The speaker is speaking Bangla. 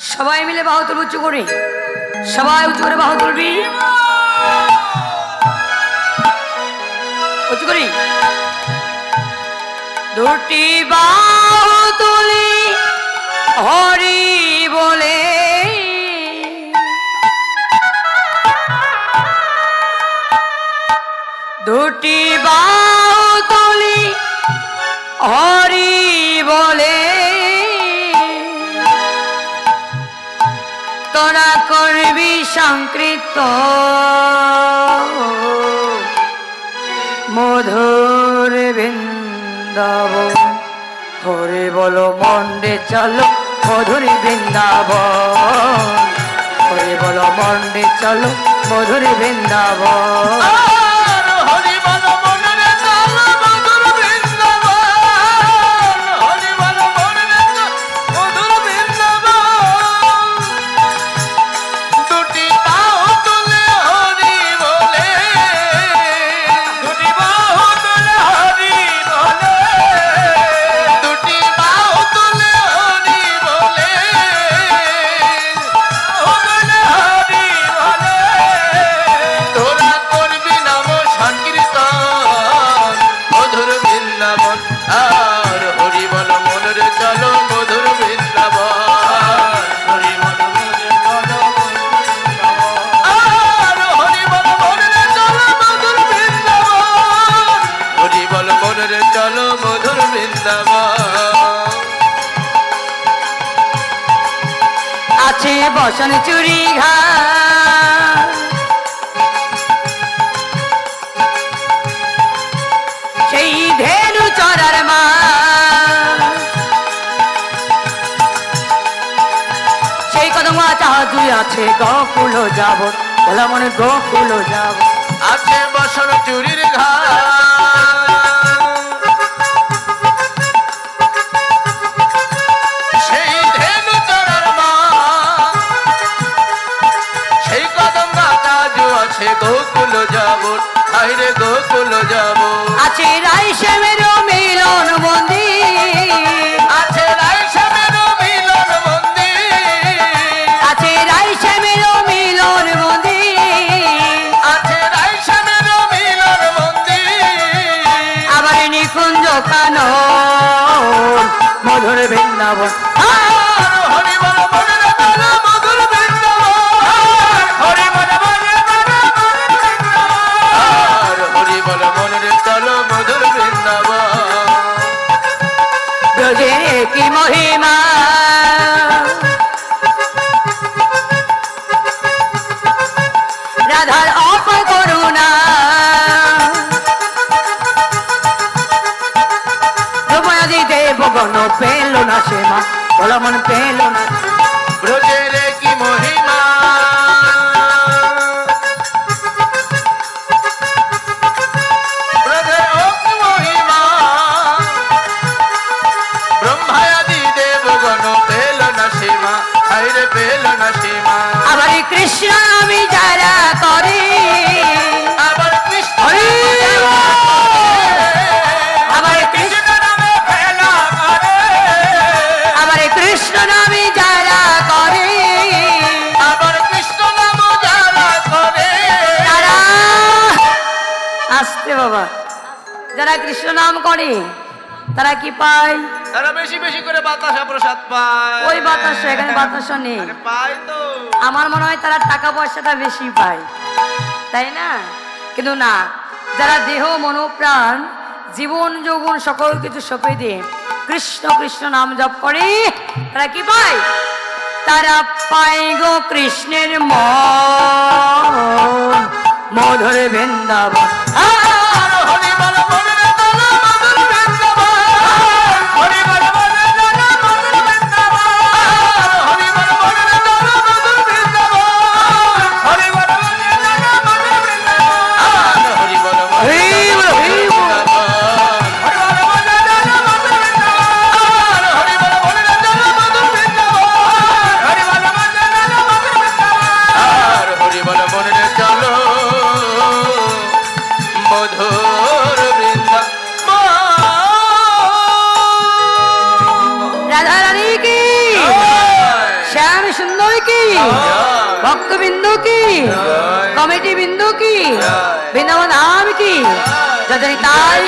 সবাই মিলে বাহু তুল উঁচু করে। সবাই উঁচু করে বাহু তুলবি উঁচু করি। দুটি বাহু তুলি হরি বলে। দুটি বাহু তুলি হরি বলে। তোরা করবি সংকৃত। মধুর বৃন্দাবন হরে বলো মন্ডে চলো, মধুর বৃন্দাবন। হরে বলো মন্ডে চলো, মধুর বৃন্দাবন। আছে বসন চুরি ঘা সেই ধেনু চরার মা। সেই কদম চাহাজুই আছে গকুল যাব বলা মনে গকুল যাব আছে বসন চুরির ঘাট। আইরে গোকুল যাব। আছে রাই শ্যামের মিলন মন্দির। আছে রাইসামের মিলন মন্দির। আছে রাই শ্যামের মিলন মন্দির। আছে রাইসামের মিলন মন্দির। আবার নিকুঞ্জ কানন মধুর আর হরি বল পেল না সীমা। আবার কৃষ্ণ আমি যারা করে আবার কৃষ্ণ আবার কৃষ্ণ কৃষ্ণ নামে ফেলা করে আবার কৃষ্ণ নামে যারা করে আবার কৃষ্ণ নাম যারা করে। তারা আসতে বাবা। যারা কৃষ্ণ নাম করে তারা কি পায়? তারা বেশি বেশি করে বাতাসা প্রসাদ পায়। ওই বাতাস এখানে বাতাস নেই। পায় তো। আমার মনে হয় তারা টাকা পয়সাটা বেশি পায়। তাই না? কিন্তু না যারা দেহ মনোপ্রাণ জীবন যৌবন সকল কিছু সঁপে দিয়ে কৃষ্ণ কৃষ্ণ নাম জপ করে তারা কি পায়? তারা পায় গো কৃষ্ণের মন। মধুর বৃন্দাবন। ভক্তবিন্দু কি? কমিটি বিন্দু কি? বৃন্দাবন আম কি? যাদের তাই